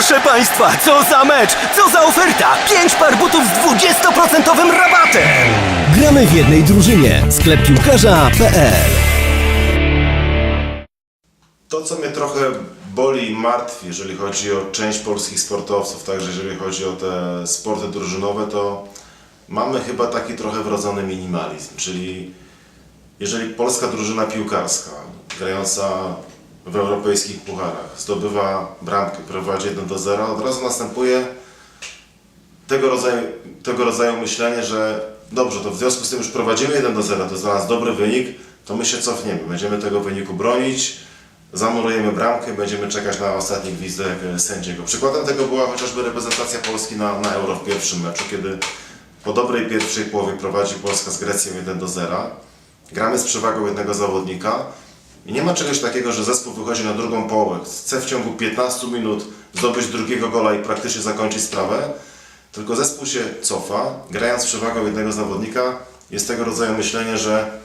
Proszę Państwa, co za mecz, co za oferta! Pięć par butów z 20% rabatem! Gramy w jednej drużynie. Sklep piłkarza.pl To, co mnie trochę boli i martwi, jeżeli chodzi o część polskich sportowców, także jeżeli chodzi o te sporty drużynowe, to mamy chyba taki trochę wrodzony minimalizm, czyli jeżeli polska drużyna piłkarska, grająca w europejskich pucharach, zdobywa bramkę, prowadzi 1 do 0, od razu następuje tego rodzaju, tego rodzaju myślenie, że dobrze, to w związku z tym już prowadzimy 1 do 0, to jest dla nas dobry wynik, to my się cofniemy, będziemy tego wyniku bronić, zamurujemy bramkę, będziemy czekać na ostatni gwizdek sędziego. Przykładem tego była chociażby reprezentacja Polski na, na Euro w pierwszym meczu, kiedy po dobrej pierwszej połowie prowadzi Polska z Grecją 1 do 0. Gramy z przewagą jednego zawodnika i nie ma czegoś takiego, że zespół wychodzi na drugą połowę, chce w ciągu 15 minut zdobyć drugiego gola i praktycznie zakończyć sprawę, tylko zespół się cofa, grając przewagą jednego zawodnika, jest tego rodzaju myślenie, że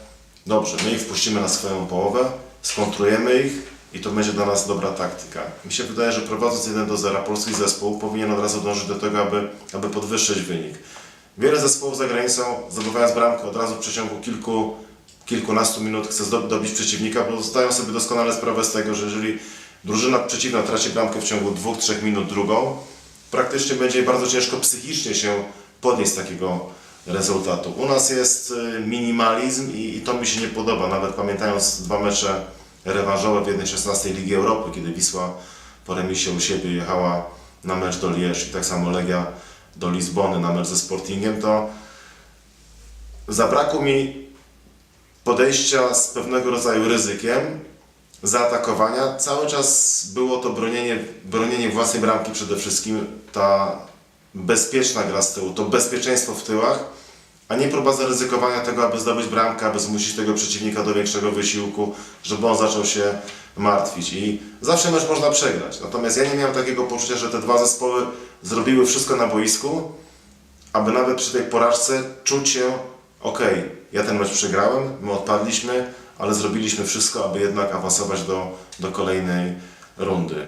dobrze, my ich wpuścimy na swoją połowę, skontrujemy ich i to będzie dla nas dobra taktyka. Mi się wydaje, że prowadząc 1 do 0 polski zespół powinien od razu dążyć do tego, aby, aby podwyższyć wynik. Wiele zespołów za granicą, zdobywając bramkę od razu w przeciągu kilku, kilkunastu minut chce dobić przeciwnika, bo zdają sobie doskonale sprawę z tego, że jeżeli drużyna przeciwna traci bramkę w ciągu dwóch, trzech minut drugą, praktycznie będzie bardzo ciężko psychicznie się podnieść z takiego rezultatu. U nas jest y, minimalizm i, i to mi się nie podoba, nawet pamiętając dwa mecze rewanżowe w 1.16 Ligi Europy, kiedy Wisła po remisie u siebie jechała na mecz do Lierz i tak samo Legia do Lizbony na mecz ze Sportingiem, to zabrakło mi podejścia z pewnego rodzaju ryzykiem, zaatakowania. Cały czas było to bronienie, bronienie własnej bramki przede wszystkim, ta bezpieczna gra z tyłu, to bezpieczeństwo w tyłach, a nie próba zaryzykowania tego, aby zdobyć bramkę, aby zmusić tego przeciwnika do większego wysiłku, żeby on zaczął się martwić. I zawsze mecz można przegrać. Natomiast ja nie miałem takiego poczucia, że te dwa zespoły zrobiły wszystko na boisku, aby nawet przy tej porażce czuć się, ok, ja ten mecz przegrałem, my odpadliśmy, ale zrobiliśmy wszystko, aby jednak awansować do, do kolejnej rundy.